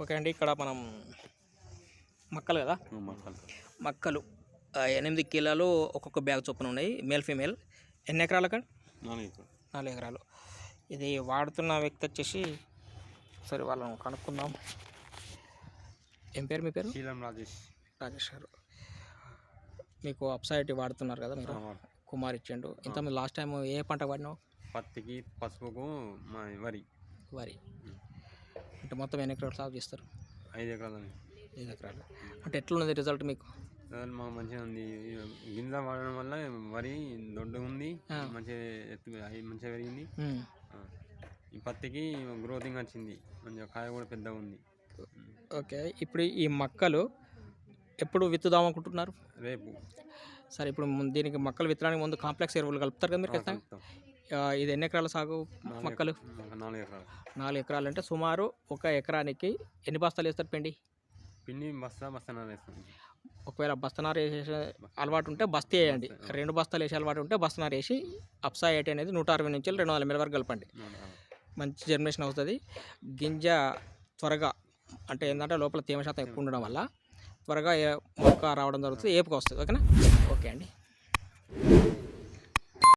Okay అండి ఇక్కడ మనం మక్కలు కదా? మొక్కలు. ఎనిమిది కిలోలు ఒక్కొక్క బ్యాగ్ చొప్పున ఉన్నాయి మేల్ ఫీమేల్. ఎన్ని ఎకరాలు. అక్కడ నాలుగు ఎకరాలు. ఇది వాడుతున్న వ్యక్తి వచ్చేసి సరే వాళ్ళని కనుక్కుందాం. ఏం పేరు మీ పేరు? శీలం రాజేష్. రాజేష్ గారు. మీకు అప్సైటీ వాడుతున్నారు కదా మీరు. కుమార్ ఇచ్చిండు. ఇంత లాస్ట్ టైం ఏ పంట వాడినావు? పత్తికి పసుపుకు వరి. వరి. అంటే మొత్తం ఎన్ని ఎకరాలు సాగు చేస్తారు? ఐదు ఎకరాలని ఐదు ఎకరాలు. అంటే ఎట్లున్నది రిజల్ట్ మీకు? మాకు మంచిగా ఉంది. గింజ వాడడం వల్ల వరి దొడ్డు ఉంది. మంచిగా ఎత్తు మంచిగా పెరిగింది. ఈ పత్తికి గ్రోతింగ్ వచ్చింది. మంచిగా కాయ కూడా పెద్దగా ఉంది. ఓకే. ఇప్పుడు ఈ మక్కలు ఎప్పుడు విత్తుదాం అనుకుంటున్నారు? రేపు. సరే ఇప్పుడు దీనికి మొక్కలు విత్తడానికి ముందు కాంప్లెక్స్ ఎరువులు కలుపుతారు కదా మీరు ఖచ్చితంగా? ఇది ఎన్ని ఎకరాల సాగు మొక్కలు? నాలుగు ఎకరాలు. నాలుగు ఎకరాలు అంటే సుమారు ఒక ఎకరానికి ఎన్ని బస్తాలు వేస్తారు పిండి? పిండి బస్తా బస్తా వేస్తాం. ఒకవేళ బస్తనారు వేసే అలవాటు ఉంటే బస్తీ వేయండి. రెండు బస్తాలు వేసే అలవాటు ఉంటే బస్తనారు వేసి అప్సా ఎయిట్ అనేది నూట అరవై నుంచి రెండు వందల వరకు కలపండి. మంచి జర్మినేషన్ అవుతుంది. గింజ త్వరగా అంటే ఏంటంటే లోపల తేమ శాతం ఎక్కువ ఉండడం వల్ల త్వరగా మొక్క రావడం జరుగుతుంది ఏపుగా వస్తుంది. ఓకేనా? ఓకే అండి.